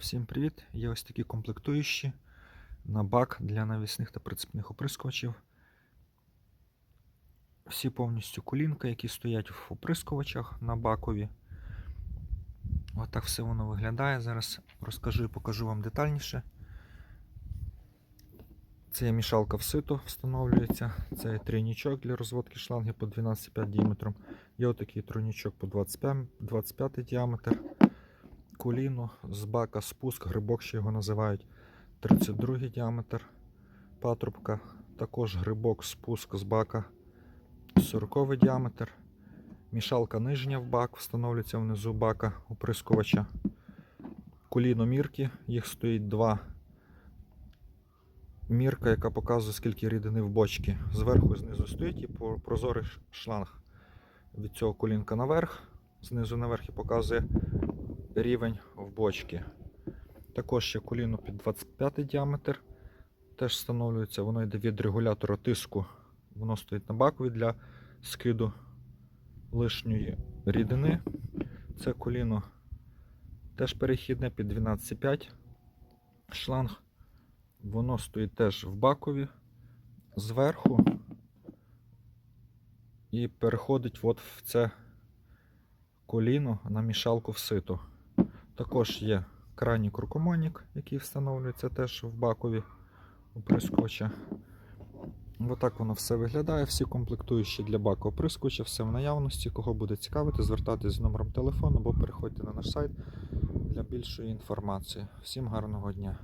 Всім привіт! Є ось такі комплектуючі на бак для навісних та прицепних оприскувачів. Всі повністю кулінка, які стоять в оприскувачах на бакові. Отак все воно виглядає. Зараз розкажу і покажу вам детальніше. Це мішалка в сито встановлюється. Це є трійнічок для розводки шланги по 12,5 діаметром. Є отакий тройнічок по 25, 25 діаметр. Куліно з бака спуск, грибок ще його називають 32 діаметр. Патрубка, також грибок спуск з бака 40 діаметр. Мішалка нижня в бак, встановлюється внизу бака оприскувача. Куліно мірки, їх стоїть два. Мірка, яка показує, скільки рідини в бочці. Зверху і знизу стоїть і прозорий шланг від цього колінка наверх, знизу наверх і показує рівень в бочці. Також ще коліно під 25 діаметр. Теж встановлюється, воно йде від регулятора тиску. Воно стоїть на бакові для скиду лишньої рідини. Це коліно теж перехідне під 12,5 шланг. Воно стоїть теж в бакові зверху і переходить от в це коліно на мішалку в сито. Також є крайній крукомонік, який встановлюється теж в бакові оприскувача. Отак воно все виглядає. Всі комплектуючі для баку оприскувача, все в наявності. Кого буде цікавити, звертайтеся з номером телефону або переходьте на наш сайт для більшої інформації. Всім гарного дня!